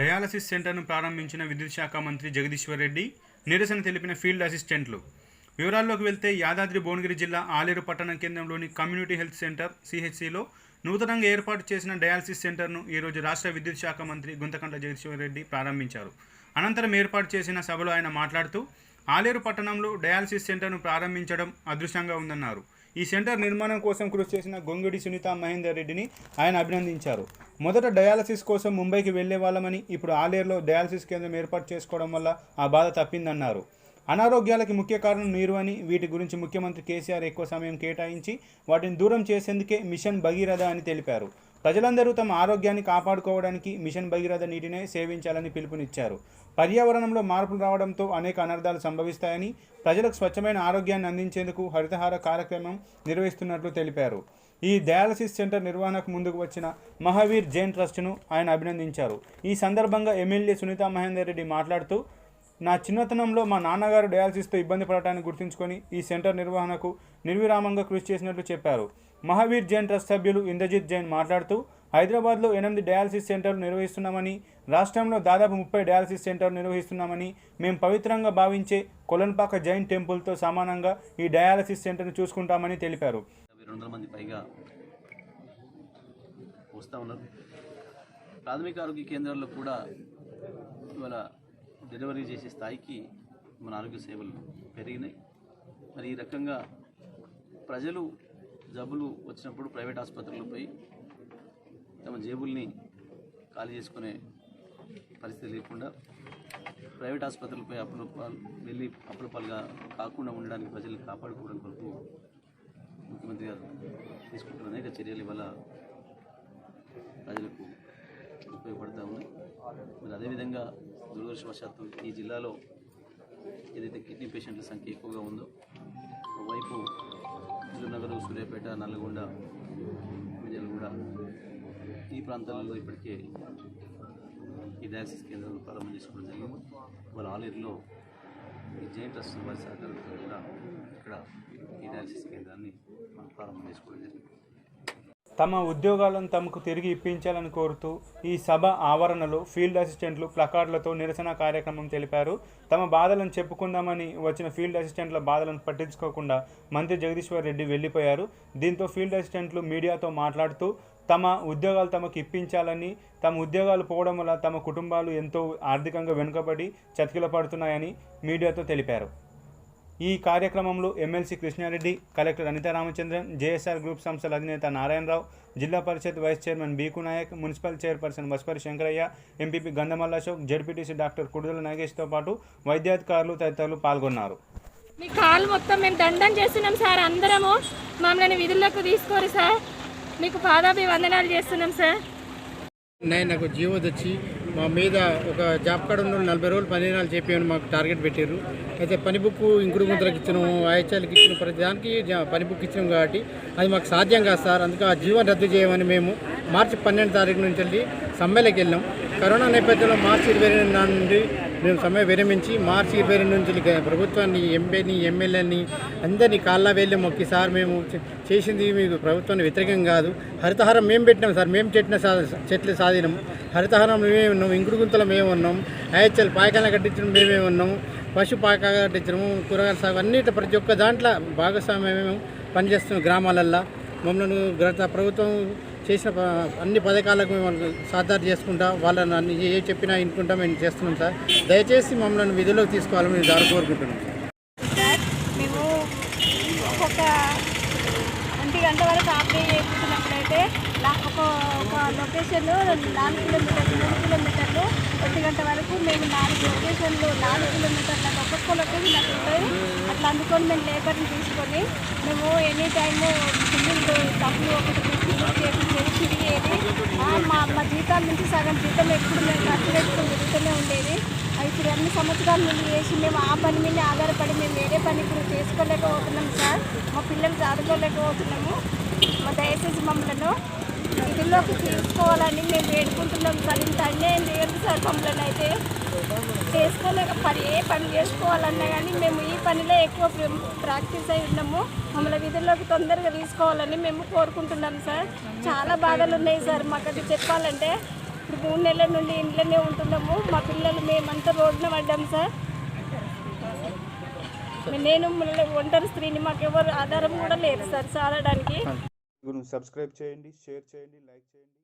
Dialysis సెంటర్ను ప్రారంభించిన విద్యుత్ శాఖ మంత్రి జగదీశ్వర్ రెడ్డి నిరసన తెలిపిన ఫీల్డ్ అసిస్టెంట్లు. వివరాల్లోకి వెళ్తే యాదాద్రి భువనగిరి జిల్లా ఆలేరు పట్టణ కేంద్రంలోని కమ్యూనిటీ హెల్త్ సెంటర్ సిహెచ్సిలో నూతనంగా ఏర్పాటు చేసిన డయాలసిస్ సెంటర్ను ఈరోజు రాష్ట్ర విద్యుత్ శాఖ మంత్రి గుంతకండ్ల జగదీశ్వర్ రెడ్డి ప్రారంభించారు. అనంతరం ఏర్పాటు చేసిన సభలో ఆయన మాట్లాడుతూ ఆలేరు పట్టణంలో డయాలసిస్ సెంటర్ను ప్రారంభించడం అదృష్టంగా ఉందన్నారు. ఈ సెంటర్ నిర్మాణం కోసం కృషి చేసిన గొంగడి సునీత మహేందర్ రెడ్డిని ఆయన అభినందించారు. మొదట డయాలసిస్ కోసం ముంబైకి వెళ్ళే వాళ్ళమని ఇప్పుడు ఆలేరులో డయాలసిస్ కేంద్రం ఏర్పాటు చేసుకోవడం వల్ల ఆ బాధ తప్పిందన్నారు. అనారోగ్యాలకి ముఖ్య కారణం నీరు అని వీటి గురించి ముఖ్యమంత్రి కేసీఆర్ ఎక్కువ సమయం కేటాయించి వాటిని దూరం చేసేందుకే మిషన్ భగీరథ అని తెలిపారు. ప్రజలందరూ తమ ఆరోగ్యాన్ని కాపాడుకోవడానికి మిషన్ భగీరథ నీటినే సేవించాలని పిలుపునిచ్చారు. పర్యావరణంలో మార్పులు రావడంతో అనేక అనర్థాలు సంభవిస్తాయని ప్రజలకు స్వచ్ఛమైన ఆరోగ్యాన్ని అందించేందుకు హరితహార కార్యక్రమం నిర్వహిస్తున్నట్లు తెలిపారు. ఈ డయాలసిస్ సెంటర్ నిర్వహణకు ముందుకు వచ్చిన మహావీర్ జైన్ ట్రస్ట్ను ఆయన అభినందించారు. ఈ సందర్భంగా ఎమ్మెల్యే సునీతా మహేందర్ రెడ్డి మాట్లాడుతూ నా చిన్నతనంలో మా నాన్నగారు డయాలసిస్తో ఇబ్బంది పడటాన్ని గుర్తుంచుకొని ఈ సెంటర్ నిర్వహణకు నిర్విరామంగా కృషి చేసినట్లు చెప్పారు. మహావీర్ జైన్ ట్రస్ట్ సభ్యులు ఇంద్రజిత్ జైన్ మాట్లాడుతూ హైదరాబాద్లో ఎనిమిది డయాలసిస్ సెంటర్లు నిర్వహిస్తున్నామని రాష్ట్రంలో దాదాపు ముప్పై డయాలసిస్ సెంటర్లు నిర్వహిస్తున్నామని మేము పవిత్రంగా భావించే కొలన్పాక జైన్ టెంపుల్తో సమానంగా ఈ డయాలసిస్ సెంటర్ను చూసుకుంటామని తెలిపారు. మంది పైగా వస్తూ ఉన్నారు. ప్రాథమిక ఆరోగ్య కేంద్రాల్లో కూడా ఇవాళ డెలివరీ చేసే స్థాయికి మన ఆరోగ్య సేవలు పెరిగినాయి. మరి ఈ రకంగా ప్రజలు జబ్బులు వచ్చినప్పుడు ప్రైవేట్ ఆసుపత్రుల్లో పోయి తమ జేబుల్ని ఖాళీ చేసుకునే పరిస్థితి లేకుండా ప్రైవేట్ ఆసుపత్రులపై అప్పుల పాలు వెళ్ళి అప్పుల పాలుగా కాకుండా ఉండడానికి ప్రజల్ని కాపాడుకోవడం కొరకు ముఖ్యమంత్రి గారు తీసుకుంటున్న అనేక చర్యలు ఇవాళ ప్రజలకు ఉపయోగపడతా ఉన్నాయి మరి అదేవిధంగా దురదృష్టవశాత్తు ఈ జిల్లాలో ఏదైతే కిడ్నీ పేషెంట్ల సంఖ్య ఎక్కువగా ఉందో ఒకవైపు నగరు సూర్యాపేట నల్గొండ విజయనగూడ ఈ ప్రాంతాలలో ఇప్పటికే ఈ డయాలసిస్ కేంద్రాలు ప్రారంభం చేసుకోవడం జరిగింది. వాళ్ళ ఆలేరులో ఈ జైన్ ట్రస్ట్ వారి సహకారంతో కూడా ఇక్కడ ఈ డయాలసిస్ కేంద్రాన్ని మనం ప్రారంభం చేసుకోవడం జరిగింది. తమ ఉద్యోగాలను తమకు తిరిగి ఇప్పించాలని కోరుతూ ఈ సభ ఆవరణలో ఫీల్డ్ అసిస్టెంట్లు ప్లకార్డులతో నిరసన కార్యక్రమం తెలిపారు. తమ బాధలను చెప్పుకుందామని వచ్చిన ఫీల్డ్ అసిస్టెంట్ల బాధలను పట్టించుకోకుండా మంత్రి జగదీశ్వర్ రెడ్డి వెళ్ళిపోయారు. దీంతో ఫీల్డ్ అసిస్టెంట్లు మీడియాతో మాట్లాడుతూ తమ ఉద్యోగాలు తమకు ఇప్పించాలని తమ ఉద్యోగాలు పోవడం వల్ల తమ కుటుంబాలు ఎంతో ఆర్థికంగా వెనుకబడి చతికిల పడుతున్నాయని మీడియాతో తెలిపారు. ఈ కార్యక్రమంలో MLC Krishna Reddy collector Anitha Ramachandran JSR group సంస్థల అధినేత Narayana Rao Zilla Parishad vice chairman Bhiku Nayak municipal chairperson Baspari Shankaraiah MPP Gandhamalla Ashok ZPTC doctor Kududala నాగేష్తో పాటు వైద్యాధికారులు తదితరులు పాల్గొన్నారు. మీ కాలు మొత్తం మేము దండం చేస్తున్నాం సార్ అందరము. మమ్మల్ని విధుల్లోకి తీసుకోరు సార్. మీకు పాదాభివందనాలు చేస్తున్నాం సార్. నేను నాకు జీవో తెచ్చి మా మీద ఒక జాబ్ కార్డు ఉన్న నలభై రోజులు పని దినాలు చెప్పి మాకు టార్గెట్ పెట్టారు. అయితే పని బుక్ ఇంకుడు ముద్రకి ఇచ్చినాము ఆయచాలకు ఇచ్చిన ప్రతి దానికి జా- పని బుక్ ఇచ్చినాం కాబట్టి అది మాకు సాధ్యం కాదు సార్. అందుకే ఆ జీవో రద్దు చేయమని మేము మార్చి పన్నెండు తారీఖు నుంచి వెళ్ళి సమ్మెలకు వెళ్ళాం. కరోనా నేపథ్యంలో మార్చి ఇరవై రెండు నుండి మేము సమయం విరమించి మార్చి ఇరవై రెండు నుంచి ప్రభుత్వాన్ని ఎంపీని ఎమ్మెల్యేని అందరినీ కాళ్ళ వెళ్ళి మొక్కి సార్ మేము చేసింది మీకు ప్రభుత్వాన్ని వ్యతిరేకం కాదు. హరితహారం మేము పెట్టినాం సార్ మేము చెట్టిన సా చెట్లు సాధినం. హరితహారం మేమే ఉన్నాం ఇంకుడు గుంతలు మేము ఉన్నాం. ఐహెచ్ఎల్ పాయకాల కట్టించడం మేమే ఉన్నాం. పశు పాక కట్టించడము కూరగాయల సాగు అన్నిటి ప్రతి ఒక్క దాంట్లో భాగస్వామ్యం మేము పనిచేస్తున్నాం గ్రామాలల్లో. మమ్మల్ని గత ప్రభుత్వం చేసిన ప- అన్ని పథకాలకు మేము సాధారణ చేసుకుంటా వాళ్ళని అన్ని ఏ చెప్పినా ఇనుకుంటా మేము చేస్తున్నాం సార్. దయచేసి మమ్మల్ని విధుల్లోకి తీసుకోవాలని మేము దారి కోరుకుంటున్నాం సార్. మేము ఒక్కొక్క ఒంటి గంట వరకు ఆపే చేస్తున్నప్పుడైతే ఒక ఒక లొకేషన్లో నాలుగు కిలోమీటర్లు మూడు కిలోమీటర్లు ఒంటి గంట వరకు మేము నాలుగు లొకేషన్లు నాలుగు కిలోమీటర్లకు ఒక్కొక్క లొకేషన్ అట్లా ఉంటుంది అట్లా అందుకొని మేము లేబర్ని తీసుకొని మేము ఎనీ టైము సిమెంట్ డబ్బులు ఒకటి చేసి తిరిగేది మా మా జీతాల నుంచి సగం జీతం ఎప్పుడు మేము ఖర్చు పెట్టుకుని తిరుగుతూనే ఉండేది. ఇప్పుడు అన్ని సంవత్సరాల నుండి చేసి మేము ఆ పని మీద ఆధారపడి మేము వేరే పని ఇప్పుడు చేసుకోలేకపోతున్నాం సార్. మా పిల్లలు చదువుకోలేకపోతున్నాము. మా దయచేసి మమ్మలను ఇదిలోకి తీసుకోవాలని మేము వేడుకుంటున్నాం సార్. ఇంత అన్యాయం చేయదు సార్ మమ్మల్ని అయితే. చేసుకోలేక పని ఏ పని చేసుకోవాలన్నా కానీ మేము ఈ పనిలో ఎక్కువ ప్రాక్టీస్ అయి ఉన్నాము. మమ్మల్ని విధుల్లోకి తొందరగా తీసుకోవాలని మేము కోరుకుంటున్నాం సార్. చాలా బాధలు ఉన్నాయి సార్ మాకు అది చెప్పాలంటే. ఇప్పుడు మూడు నెలల నుండి ఇంట్లోనే ఉంటున్నాము. మా పిల్లలు మేమంతా రోడ్డున పడ్డాం సార్. నేను ఒంటరి స్త్రీని మాకు ఎవరు ఆధారం కూడా లేదు సార్. చాలడానికి. సబ్స్క్రైబ్ చేయండి షేర్ చేయండి లైక్ చేయండి.